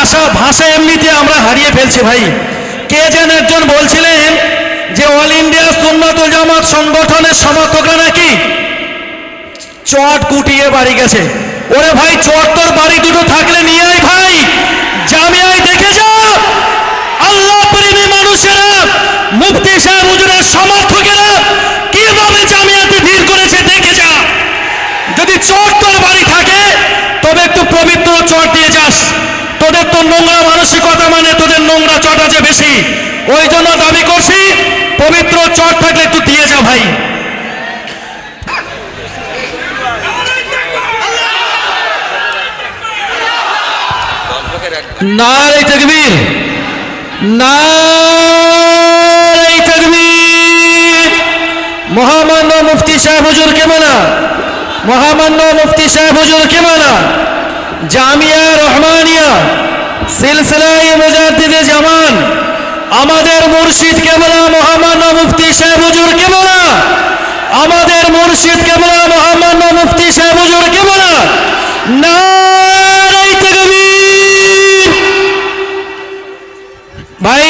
ভাষা ভাষা এমনিতে আমরা হারিয়ে ফেলছি ভাই। কে যেন একজন বলছিলেন যে অল ইন্ডিয়া সুন্নাতুল জামাত সংগঠনের সমর্থকরা নাকি? চট কুটিয়ে বাড়ি গেছে। ওরে ভাই, চট তোর বাড়ি দুটো থাকলে নিয়ে আয় ভাই। জামিয়ায় দেখে যা। আল্লাহ প্রেমী মানুষেরা, মুফতি সাহেব হুজুরের সমর্থকেরা কীভাবে জামিয়াতে ভিড় করেছে দেখে যা। যদি চট তোর বাড়ি থাকে, তবে একটু পবিত্র চট দিয়ে যাস নোংরা মানসিকতা মানে তোদের নোংরা চট আছে বেশি, ওই জন্য দাবি করছি, পবিত্র চট থাকলে একটু দিয়ে যা ভাই। মহামান্য মুফতি সাহেব হুজুর কে মানা? মহামান্য মুফতি সাহেব হুজুর কে মানা? জামিয়া রহমানিয়া সিলসিলাই মুজাদ্দিদে জামান, আমাদের মুর্শিদ কেবলা মহামান্য মুফতি সাহেব হুজুর কেবলা, আমাদের মুর্শিদ কেবলা মহামান্য মুফতি সাহেব হুজুর কেবলা। তকবীর। ভাই,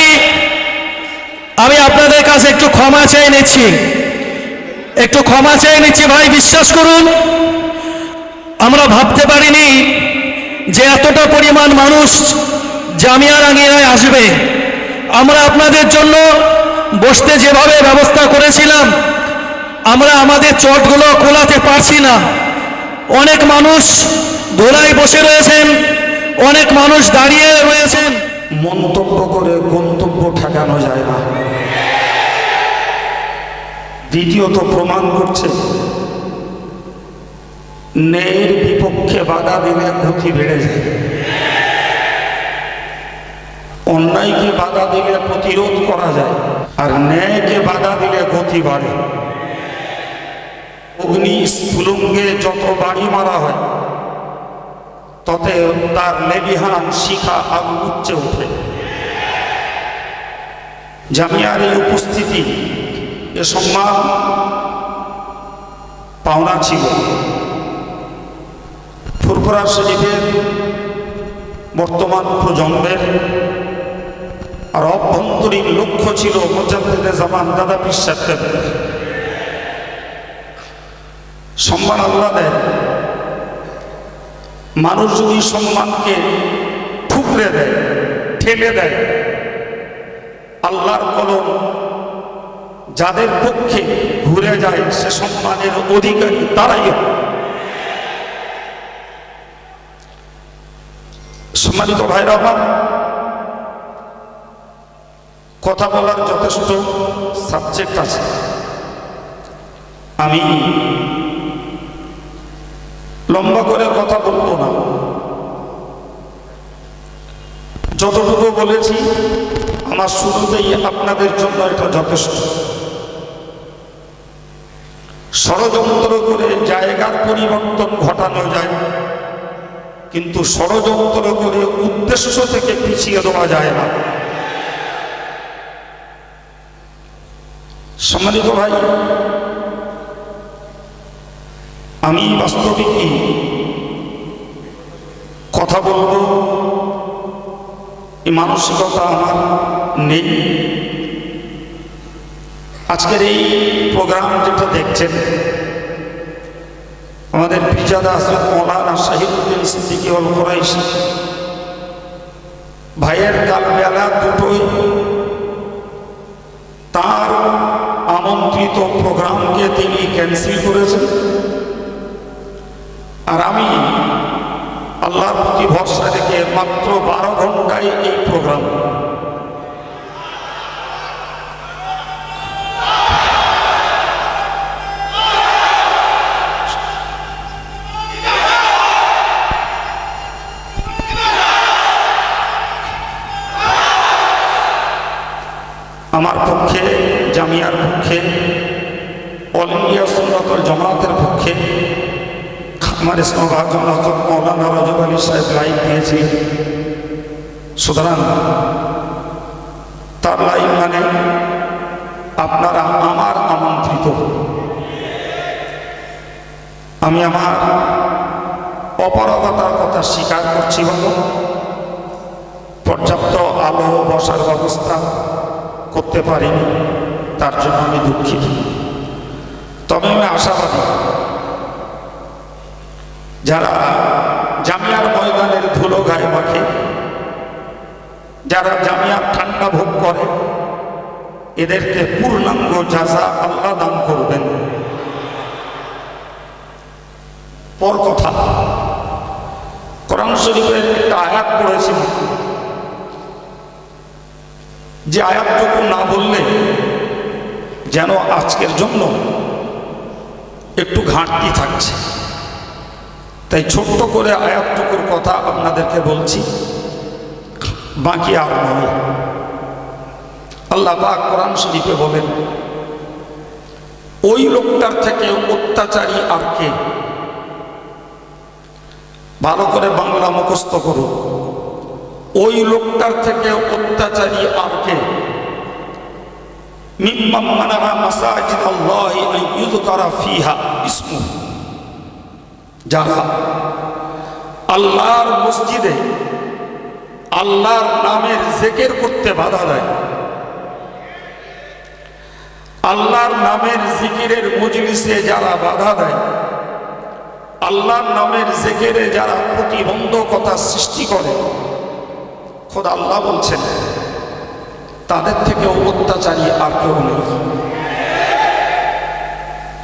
আমি আপনাদের কাছে একটু ক্ষমা চেয়ে নিচ্ছি। একটু ক্ষমা চেয়ে নিচ্ছি, ভাই, বিশ্বাস করুন। আমরা ভাবতে পারিনি যে এতটা পরিমাণ মানুষ জামিয়ার আঙিনায় আসবে, আমরা আপনাদের জন্য বসতে যেভাবে ব্যবস্থা করেছিলাম, আমরা আমাদের চটগুলো কোলাতে পারছি না। অনেক মানুষ ধোলায় বসে রয়েছেন, অনেক মানুষ দাঁড়িয়ে রয়েছেন। মন্তব্য করে গন্তব্য ঠেকানো যায় না। দ্বিতীয়ত প্রমাণ করছে ন্যায়ের বিপক্ষে বাধা দিলে ক্ষতি বেড়ে যায়। অন্যায়কে বাধা দিলে প্রতিরোধ করা যায়, আর ন্যায়কে বাধা দিলে গতি বাড়ে। অগ্নি স্ফুলঙ্গে যত বাড়ি মারা হয় ততে তার লেবিহান শিখা আগুন উচ্চে ওঠে। জামিয়ার এই উপস্থিতি, এ সম্মান, পাওনা ছিল। ফুরফুরা শরীফের বর্তমান প্রজন্মের আর অভ্যন্তরীণ লক্ষ্য ছিল জামান, দাদা বিশ্বাস সম্মান আল্লাহ দেয় মানুষ যদি সম্মানকে ঠুকরে দেয়, ঠেলে দেয়, আল্লাহর কলম যাদের পক্ষে ঘুরে যায়, সে সম্মানের অধিকারী তারাই হয়। সম্মানিত ভাইরা আমার, কথা বলার যথেষ্ট সাবজেক্ট আছে। আমি লম্বা করে কথা বলব না। যতটুকু বলেছি, আমার শুরুতেই আপনাদের জন্য এটা যথেষ্ট। ষড়যন্ত্র করে জায়গার পরিবর্তন ঘটানো যায়। কিন্তু ষড়যন্ত্র করে উদ্দেশ্য থেকে পিছিয়ে দেওয়া যায় না। সম্মানিত ভাই, আমি বাস্তবিকই কথা বলব। এই মানসিকতা আমার নেই। আজকের এই প্রোগ্রাম যেটা দেখছেন আমাদের পিজাদা আসলে মৌলানা শাহিদুদ্দিন সিদ্দিকি অল কোরাইশি। ভাইয়ের কালবেলা দুটোই তার আমন্ত্রিত প্রোগ্রামকে তিনি ক্যান্সেল করেছেন। আর আমি আল্লাহর প্রতি ভরসা রেখে মাত্র বারো ঘন্টায় এই প্রোগ্রাম আমার পক্ষে, জামিয়ার পক্ষে অল ইন্ডিয়া সুন্নতল জামাতের পক্ষে। আমার ইসলাম হজরত মৌলানা রজব আলী সাহেব লাইভ দিয়েছি। সুতরাং তার লাইভ মানে আপনারা আমার আমন্ত্রিত। আমি আমার অপারগতার কথা স্বীকার করছি বলো। পর্যাপ্ত আলো বসার ব্যবস্থা করতে পারিনি, তার জন্য আমি দুঃখিত। তবে আমি আশাবাদী। যারা জামিয়ার ময়দানের ধুলো গায়ে মাখে, যারা জামিয়ার ঠান্ডা ভোগ করে, এদেরকে পূর্ণাঙ্গ যাজা আল্লাহ দান করবেন। পর কথা। কোরআন শরীফের একটা আয়াত পড়েছি। যে আয়াতটুকু না বললে যেন আজকের জন্য একটু ঘাটতি থাকছে। তাই ছোট্ট করে আয়াতটুকুর কথা আপনাদেরকে বলছি। বাকি আর নয়। আল্লাহ পাক কোরআন শরীফে বলেন, ওই লোকটার থেকে অত্যাচারী আর কে? ভালো করে বাংলা মুখস্থ করুন। ওই লোকটার থেকে অত্যাচারী আর কে? মিম্মাম মানাহা মাসাজিদ আল্লাহি যারা আল্লাহর মসজিদে আল্লাহর নামের জেকের করতে বাধা দেয়। আল্লাহর নামের জিকিরের মজলিসে যারা বাধা দেয়, আল্লাহর নামের জেকেরে যারা প্রতিবন্ধকতা সৃষ্টি করে খোদ আল্লাহ বলছেন, তাদের থেকে অত্যাচারী আর কেউ নেই।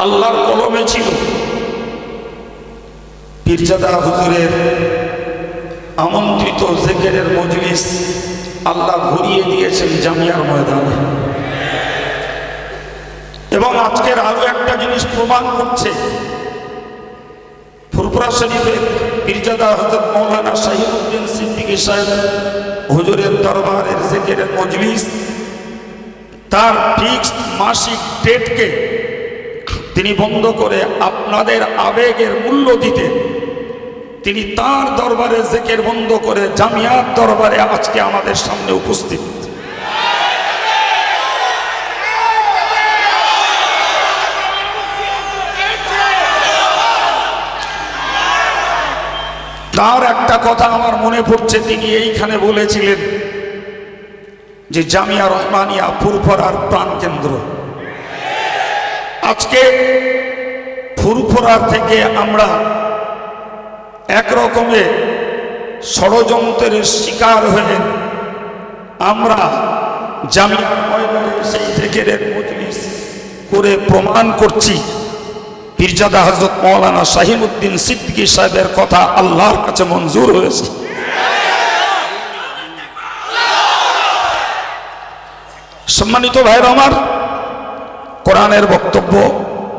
আল্লাহর কলমে ছিল। পীরজাদা হুজুরের আমন্ত্রিত জেকেরের মজলিস আল্লাহ ঘুরিয়ে দিয়েছেন জামিয়ার ময়দানে। এবং আজকের আরও একটা জিনিস প্রমাণ করছে। ফুরপুরা শরীফের পীরজাদা হজরত মৌলানা শাহিদুদ্দিন সিদ্দিকী সাহেব হুজুরের দরবারের জেকেরের মজলিস, তার ফিক্সড মাসিক ডেটকে তিনি বন্ধ করে আপনাদের আবেগের মূল্য দিতে, তিনি তার দরবারে জেকের বন্ধ করে জামিয়ার দরবারে আজকে আমাদের সামনে উপস্থিত। তার একটা কথা আমার মনে পড়ছে, তিনি এইখানে বলেছিলেন যে জামিয়া রহমানিয়া ফুরফরার প্রাণকেন্দ্র আজকে ফুরফরার থেকে আমরা এক রকমের ষড়যন্ত্রের শিকার হয়ে আমরা জামিয়া ময়দানে সেই জেকেরের মজলিস করে প্রমাণ করছি। পীরজাদা হজরত মৌলানা শাহিমুদ্দিন সিদ্দিকী সাহেবের কথা আল্লাহর কাছে মঞ্জুর হয়েছে। সম্মানিত ভাইয়ের আমার, কোরআনের বক্তব্য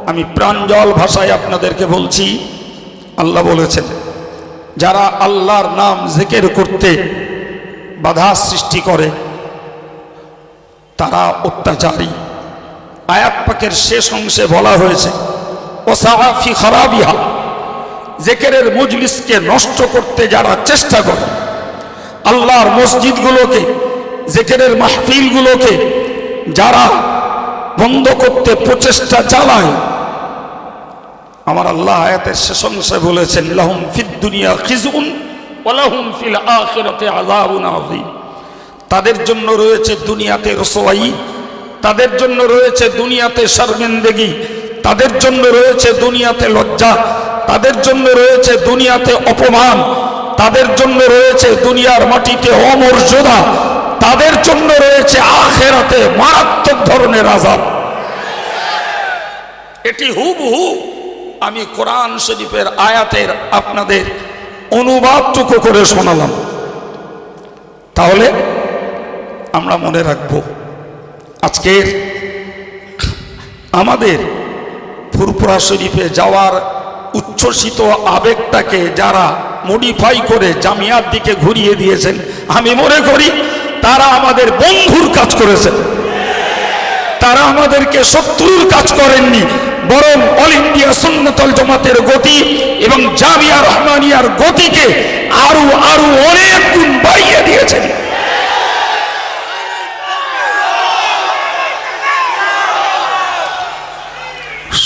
আমি প্রাঞ্জল ভাষায় আপনাদেরকে বলছি। আল্লাহ বলেছেন, যারা আল্লাহর নাম জেকের করতে বাধা সৃষ্টি করে, তারা অত্যাচারী। আয়াত পাকের শেষ অংশে বলা হয়েছে ওসাফি খারাবিহা। জেকেরের মজলিসকে নষ্ট করতে যারা চেষ্টা করে, আল্লাহর মসজিদগুলোকে, জেকেরের মাহফিলগুলোকে যারা বন্ধ করতে প্রচেষ্টা চালায়, আমার আল্লাহ আয়াতের শেষ অংশে বলেছেন, লাহুম ফিদ দুনিয়া খিজুন ওয়ালাহুম ফিল আখিরাতে আযাবুন আযীম। তাদের জন্য রয়েছে দুনিয়াতে রসোয়াই তাদের জন্য রয়েছে দুনিয়াতে শর্মিন্দগি তাদের জন্য রয়েছে দুনিয়াতে লজ্জা, তাদের জন্য রয়েছে দুনিয়াতে অপমান, তাদের জন্য রয়েছে দুনিয়ার মাটিতে অমর্যাদা, তাদের জন্য রয়েছে আখেরাতে মারাত্মক ধরনের আজাব এটি হুবহু আমি কোরআন শরীফের আয়াতের আপনাদের অনুবাদটুকু করে শোনালাম। তাহলে আমরা মনে রাখব, আজকের আমাদের ফুরপুরা শরীফে যাওয়ার উচ্ছ্বসিত আবেগটাকে যারা মডিফাই করে জামিয়ার দিকে ঘুরিয়ে দিয়েছেন, আমি মনে করি তারা আমাদের বন্ধুর কাজ করেছেন। তারা আমাদেরকে শত্রুর কাজ করেননি, বরং অল ইন্ডিয়া সুন্নতল জমাতের গতি এবং জামিয়া রহমানিয়ার গতিকে আরও আরও অনেক গুণ বাড়িয়ে দিয়েছেন।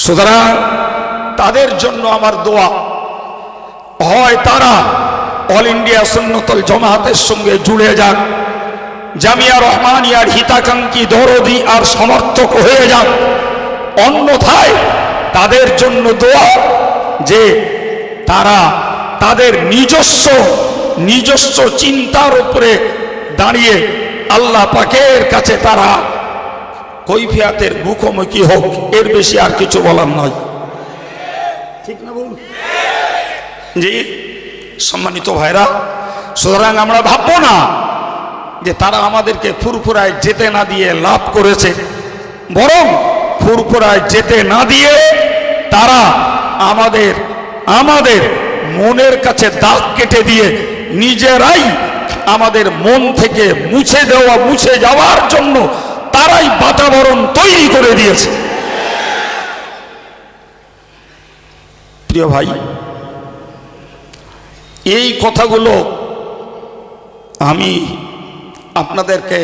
সুতরাং তাদের জন্য আমার দোয়া। হয় তারা অল ইন্ডিয়া সুন্নতল জমাতের সঙ্গে জুড়ে যান জামিয়া রহমানিয়ার হিতাকাঙ্ক্ষী দরদি আর সমর্থক হয়ে যান অন্যথায় তাদের জন্য দোয়া যে তারা তাদের নিজস্ব নিজস্ব চিন্তার উপরে দাঁড়িয়ে আল্লাহ পাকের কাছে তারা কৈফিয়াতের মুখোমুখি হোক, এর বেশি আর কিছু বলার নয়। ঠিক না বলুন জি, সম্মানিত ভাইরা, সুতরাং আমরা ভাববো না যে তারা আমাদেরকে ফুরফুরায় যেতে না দিয়ে লাভ করেছে, বরং ফুরফুরায় যেতে না দিয়ে তারা আমাদের আমাদের মনের কাছে দাগ কেটে দিয়ে নিজেরাই আমাদের মন থেকে মুছে দেওয়া, মুছে যাওয়ার জন্য তারাই বাতাবরণ তৈরি করে দিয়েছে। প্রিয় ভাই, এই কথাগুলো আমি আপনাদেরকে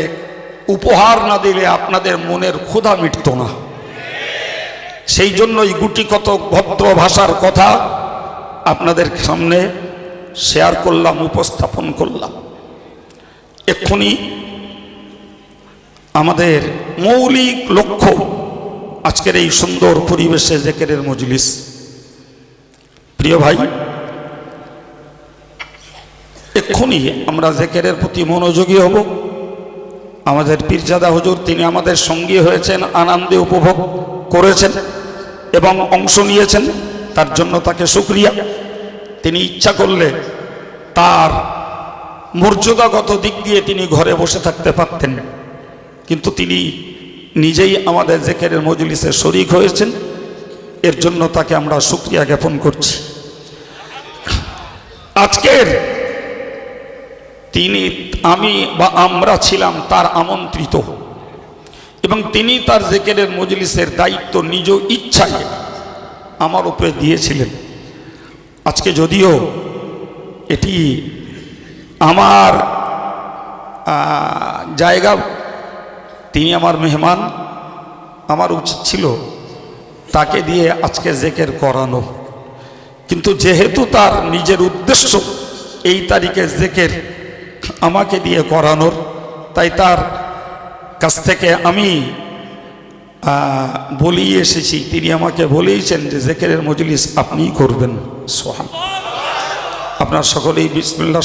উপহার না দিলে আপনাদের মনের ক্ষুধা মিটত না। সেই জন্যই গুটি কত ভদ্র ভাষার কথা আপনাদের সামনে শেয়ার করলাম, উপস্থাপন করলাম। এক্ষুনি আমাদের মৌলিক লক্ষ্য আজকের এই সুন্দর পরিবেশে জেকেরের মজলিস। প্রিয় ভাই, এক্ষুনি আমরা জেকেরের প্রতি মনোযোগী হব। আমাদের পীরজাদা হুজুর, তিনি আমাদের সঙ্গী হয়েছেন, আনন্দে উপভোগ করেছেন এবং অংশ নিয়েছেন। তার জন্য তাকে সুক্রিয়া তিনি ইচ্ছা করলে তার মর্যাদাগত দিক দিয়ে তিনি ঘরে বসে থাকতে পারতেন। কিন্তু তিনি নিজেই আমাদের জেকেরের মজলিসে শরিক হয়েছেন। এর জন্য তাকে আমরা সুক্রিয়া জ্ঞাপন করছি। আজকের তিনি, আমি বা আমরা ছিলাম তার আমন্ত্রিত। এবং তিনি তার জেকেরের মজলিসের দায়িত্ব নিজ ইচ্ছায় আমার উপরে দিয়েছিলেন। আজকে যদিও এটি আমার জায়গা তিনি আমার মেহমান, আমার উচিত ছিল তাকে দিয়ে আজকে জেকের করানো। কিন্তু যেহেতু তার নিজের উদ্দেশ্য এই তারিখে জেকের আমাকে দিয়ে করানোর, তাই তার কাছ থেকে আমি বলেই এসেছি। তিনি আমাকে বলেইছেন যে জেকেরের মজলিস আপনিই করবেন। সোহান। আপনার সকলেই বিসমিল্লা